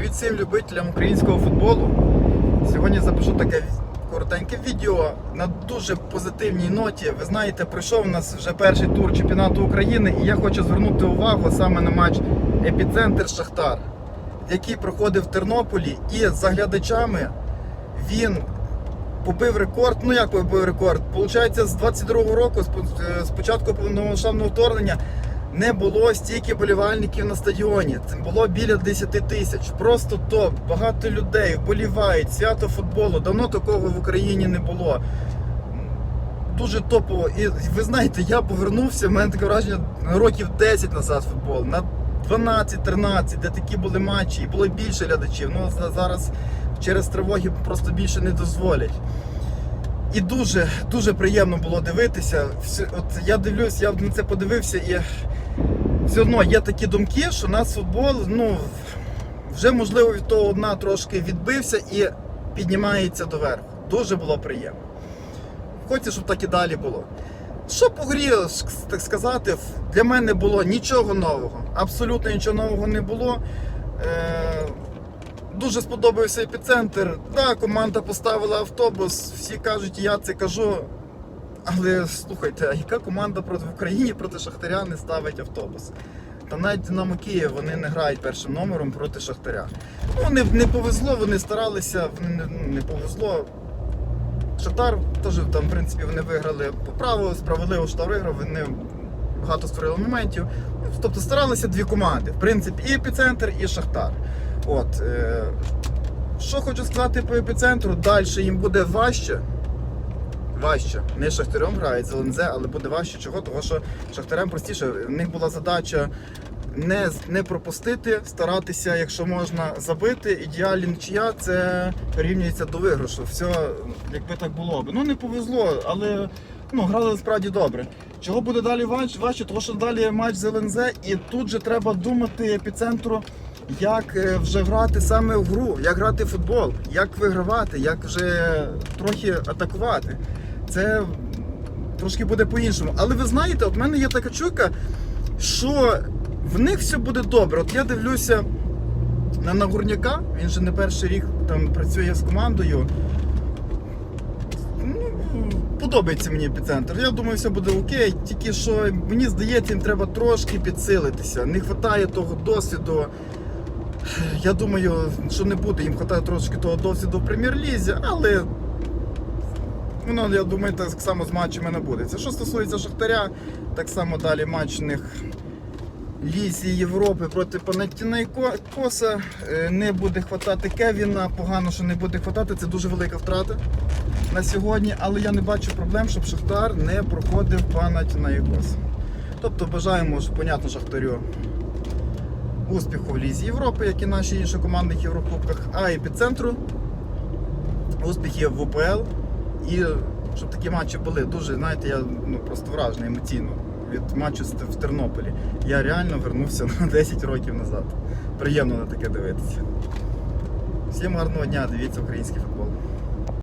Привіт всім любителям українського футболу. Сьогодні запишу таке коротеньке відео на дуже позитивній ноті. Ви знаєте, пройшов у нас вже перший тур чемпіонату України, і я хочу звернути увагу саме на матч Епіцентр Шахтар, який проходив в Тернополі, і за глядачами він побив рекорд. Ну як побив рекорд? Получається, з 22-го року, з початку повномасштабного вторгнення, не було стільки болівальників на стадіоні. Це було біля 10 тисяч. Просто топ. Багато людей вболівають, свято футболу. Давно такого в Україні не було. Дуже топово. І ви знаєте, я повернувся, в мене таке враження років 10 назад футбол. На 12-13, де такі були матчі, і було більше глядачів. Ну за- зараз через тривоги просто більше не дозволять. І дуже дуже приємно було дивитися. От я дивлюсь, я на це подивився, і все одно є такі думки, що нас футбол, ну вже можливо від того одна трошки відбився і піднімається доверху. Дуже було приємно. Хочеться, щоб так і далі було. Що по грі, так сказати, для мене було нічого нового. Абсолютно нічого нового не було. Е, Дуже сподобався епіцентр. Так, команда поставила автобус. Всі кажуть, я це кажу. Але слухайте, а яка команда в Україні проти Шахтаря не ставить автобус? Та навіть Динамо Київ вони не грають першим номером проти Шахтаря. Ну, не, не повезло, вони старалися, вони не, ну, не повезло. Шахтар теж там, в принципі, вони виграли по праву, справедливо Шахтар виграв, вони багато створили моментів. Тобто старалися дві команди. В принципі, і епіцентр, і Шахтар. От, е, що хочу сказати по епіцентру, далі їм буде важче. Важче. Не Шахтарем грають з ЛНЗ, але буде важче. Чого? Тому що Шахтарем простіше. В них була задача не, не пропустити, старатися, якщо можна, забити. Ідеальна нічия це порівнюється до виграшу. Все, якби так було б. Ну не повезло, але ну, грали справді добре. Чого буде далі важче? Тому що далі матч з ЛНЗ, і тут же треба думати епіцентру, як е, вже грати саме в гру, як грати в футбол, як вигравати, як вже трохи атакувати. Це трошки буде по-іншому. Але ви знаєте, от в мене є така чуйка, що в них все буде добре. От я дивлюся на Нагурняка, він же не перший рік там працює з командою. Ну, подобається мені епіцентр. Я думаю, все буде окей. Тільки що мені здається, їм треба трошки підсилитися. Не вистачає того досвіду. Я думаю, що не буде. Їм вистачає трошки того досвіду в прем'єр-лізі, але воно, я думаю, так само з матчами не буде. Це що стосується Шахтаря, так само далі матч у них Європи проти Панатінайкоса. Е, Не буде хватати Кевіна. Погано, що не буде хватати. Це дуже велика втрата на сьогодні, але я не бачу проблем, щоб Шахтар не проходив Панатінайкос. Тобто бажаємо, ж, понятно, Шахтарю успіху в Лізі Європи, як і наші інші команди в Єврокубках, а епіцентру успіхів в УПЛ. І щоб такі матчі були дуже, знаєте, я ну, просто вражений емоційно від матчу в Тернополі. Я реально вернувся на 10 років назад. Приємно на таке дивитися. Всім гарного дня, дивіться український футбол.